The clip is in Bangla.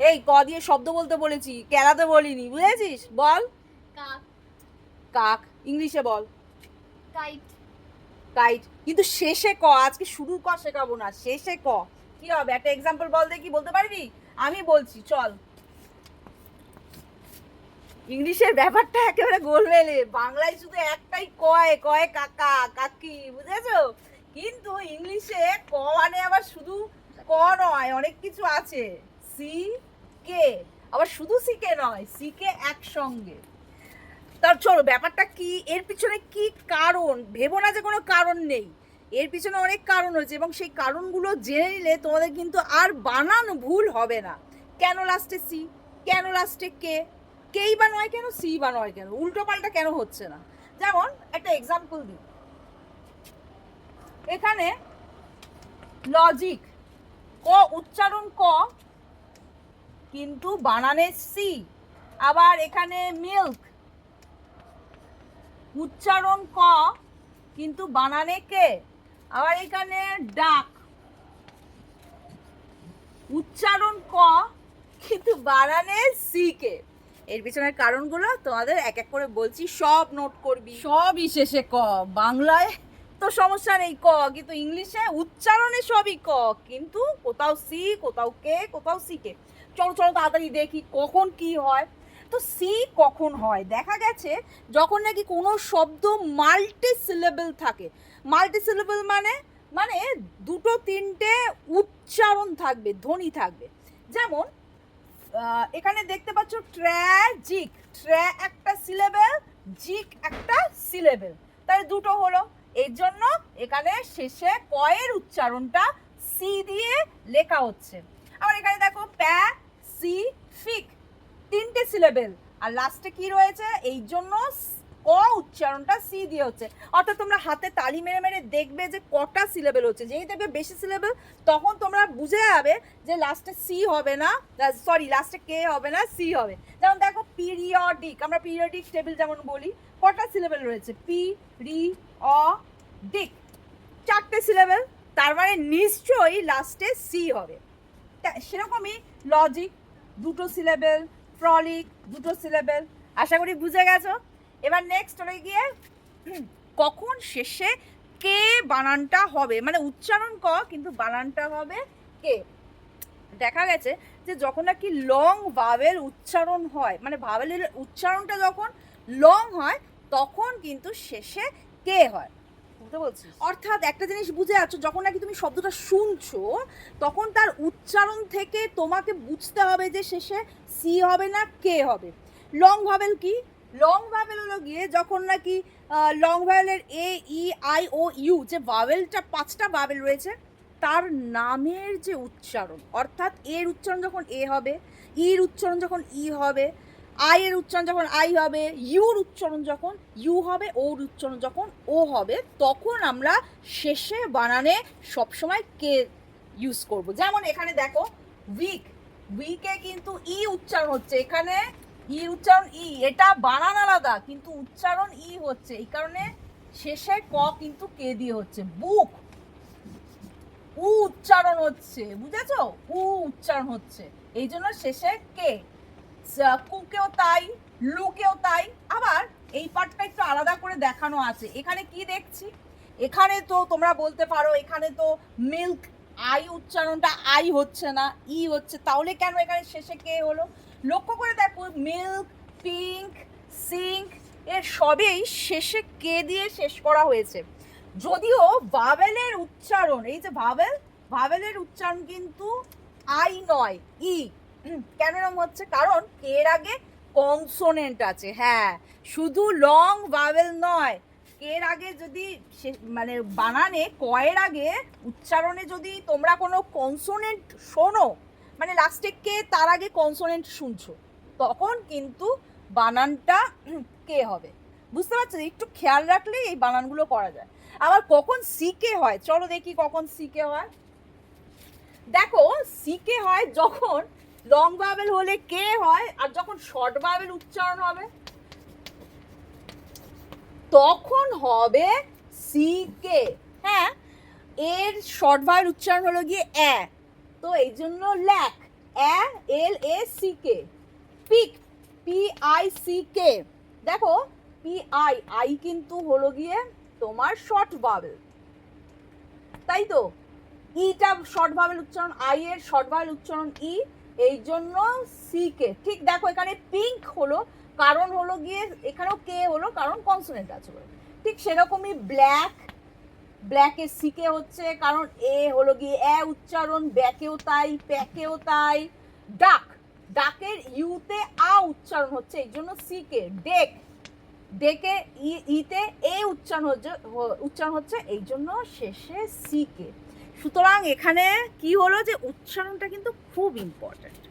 এই ক দিয়ে শব্দ বলতে বলেছি কেলাতে বলিনি বুঝেছিস? বল। কাক। কাক ইংলিশে বল। কাইট। কাইট। কিন্তু শেষে ক আজকে শুরু ক শেখাবো না শেষে ক। কি হবে? একটা এক্সাম্পল বল দেখি বলতে পারবি? আমি বলছি চল। ইংলিশের ব্যাপারটা একেবারে গোলমেলে বাংলায় শুধু একটাই কয় কয় কাকা কাকি বুঝেছ? কিন্তু ইংলিশে ক মানে আবার শুধু ক নয় অনেক কিছু আছে। সি কে আবার শুধু সি কে নয় সি কে একসঙ্গে। তার চলো, ব্যাপারটা কি? এর পিছনে কি কারণ? ভেবো না যে কোনো কারণ নেই। এর পিছনে অনেক কারণ হয়েছে এবং সেই কারণগুলো জেনে নিলে তোমাদের কিন্তু আর বানান ভুল হবে না। কেন লাস্টে সি কেন লাস্টে কে কেই বা নয় কেন? সি বা নয় কেন? উল্টো পাল্টা কেন হচ্ছে না? যেমন একটা এক্সাম্পল দিই। এখানে লজিক ক, উচ্চারণ ক কিন্তু বানানে সি, আবার এখানে মিল্ক উচ্চারণ ক, কিন্তু বানানে কে, আবার এখানে ডাক, উচ্চারণ ক, কিন্তু বানানে সি কে। এর পিছনের কারণগুলো তোমাদের এক এক করে বলছি, সব নোট করবি। সবই শেষে ক, বাংলায় তো সমস্যা নেই ক, কিন্তু ইংলিশে উচ্চারণে সবই ক, কিন্তু কোথাও সি, কোথাও কে, কোথাও সি কে। চলো চলো তাড়াতাড়ি দেখি কখন কি হয়। তো সি কখন হয়? দেখা গেছে যখন নাকি কোনো শব্দ মাল্টি সিলেবল থাকে। মাল্টি সিলেবল মানে মানে দুটো, তিনটে উচ্চারণ থাকবে, ধ্বনি থাকবে। যেমন এখানে দেখতে পাচ্ছ ট্র্যাজিক ট্র্যা একটা সিলেবেল জিক একটা সিলেবেল তাহলে দুটো হলো। এর জন্য এখানে শেষে কয়ের উচ্চারণটা সি দিয়ে লেখা হচ্ছে। আবার এখানে দেখো প্যা সি ফিক তিনটে সিলেবেল আর লাস্টে কি রয়েছে? এই জন্য ক উচ্চারণটা সি দিয়ে হচ্ছে। অর্থাৎ তোমরা হাতে তালি মেরে মেরে দেখবে যে কটা সিলেবেল হচ্ছে। যেই দেখবে বেশি সিলেবেল তখন তোমরা বুঝে যাবে যে লাস্টে সি হবে না সরি লাস্টে কে হবে না সি হবে। যেমন দেখো পিরিয়ডিক আমরা পিরিয়ডিক টেবিল যেমন বলি, কটা সিলেবেল রয়েছে? পি রি অ ডিক চারটে সিলেবেল তার মানে নিশ্চয়ই লাস্টে সি হবে। সেরকমই লজিক দুটো সিলেবেল ফ্রলিক দুটো সিলেবেল আশা করি বুঝে গেছো? এবার নেক্সট হলে গিয়ে কখন শেষে কে বানানটা হবে? মানে উচ্চারণ ক, কিন্তু বানানটা হবে কে? দেখা গেছে যে যখন নাকি লং ভাবেল উচ্চারণ হয় মানে ভাবেলের উচ্চারণটা যখন লং হয়, তখন কিন্তু শেষে কে হয়? অর্থাৎ একটা জিনিস বুঝে যাচ্ছ যখন নাকি তুমি শব্দটা শুনছো, তখন তার উচ্চারণ থেকে তোমাকে বুঝতে হবে যে শেষে সি হবে না কে হবে। লং ভাবেল কি? লং ভাবেল হলো গিয়ে যখন নাকি long ভাবেলের A, E, I, O, U যে ভাবেলটা পাঁচটা ভাবেল রয়েছে, তার নামের যে উচ্চারণ, অর্থাৎ এর উচ্চারণ যখন এ হবে, ইর উচ্চারণ যখন ই হবে আই এর উচ্চারণ যখন আই হবে ইউর উচ্চারণ যখন ইউ হবে ওর উচ্চারণ যখন ও হবে, তখন আমরা শেষে বানানে সবসময় কে ইউজ করব। যেমন এখানে দেখো উইক উইকে কিন্তু ই উচ্চারণ হচ্ছে। এখানে ই উচ্চারণ ই এটা বানান আলাদা, কিন্তু উচ্চারণ ই হচ্ছে। এই কারণে শেষে ক কিন্তু কে দিয়ে হচ্ছে। বুক উ উচ্চারণ হচ্ছে। বুঝেছ? উ উচ্চারণ হচ্ছে। এই জন্য শেষে কে কুকেও তাই, লুকেও তাই। আবার এই পার্টটা একটু আলাদা করে দেখানো আছে। এখানে কি দেখছি? এখানে তো তোমরা বলতে পারো, এখানে তো মিল্ক, আই উচ্চারণটা আই হচ্ছে না, ই হচ্ছে। তাহলে কেন এখানে শেষে কে হলো? লক্ষ্য করে দেখো, মিল্ক, পিঙ্ক, সিঙ্ক, এর সবেই শেষে কে দিয়ে শেষ করা হয়েছে। যদিও ভাবেলের উচ্চারণ, এই যে ভাবেল ভাবেলের উচ্চারণ কিন্তু আই নয়, ই। কেন এরকম হচ্ছে? কারণ এর আগে কনসোনেন্ট আছে হ্যাঁ। শুধু লং ভাবেল নয় এর আগে যদি মানে বানানে কয়ের আগে উচ্চারণে যদি তোমরা কোনো কনসোনেন্ট শোনো মানে লাস্টে কে তার আগে কনসোনেন্ট শুনছো, তখন কিন্তু বানানটা কে হবে? বুঝতে পারছ? একটু খেয়াল রাখলে এই বানানগুলো করা যায়। আবার কখন সিকে হয়? চলো দেখি কখন সিকে হয়। দেখো সিকে হয় যখন লং বাবেল হলে কে হয় আর যখন শর্ট বাবেল উচ্চারণ হবে? তখন হবে সি কে হ্যাঁ এর শর্ট বাবেল উচ্চারণ হলো গিয়ে অ্যা তো এই জন্য lack, a, l, a c k pick p i c k দেখো পি আই আই কিন্তু হলো গিয়ে তোমার শর্ট বাবেল তাই তো? ইটা শর্ট ভাবেল উচ্চারণ আই এর শর্ট ভাবেল উচ্চারণ ই এই জন্য সি কে ঠিক, দেখো এখানে পিঙ্ক হলো, কারণ হলো গিয়ে এখানেও কে হলো, কারণ কনসোনেন্ট আছে বলে। ঠিক সেরকমই ব্ল্যাক ব্ল্যাকের সিকে হচ্ছে, কারণ এ হলো গিয়ে এ উচ্চারণ ব্যাকেও তাই প্যাকেও তাই। ডাক ডাকের ইউতে আ উচ্চারণ হচ্ছে এই জন্য সিকে ডেক ডেকে ই ইতে এ উচ্চারণ হচ্ছে উচ্চারণ হচ্ছে এই জন্য শেষে সিকে সুতরাং এখানে কি হলো যে উচ্চারণটা কিন্তু খুব ইম্পর্ট্যান্ট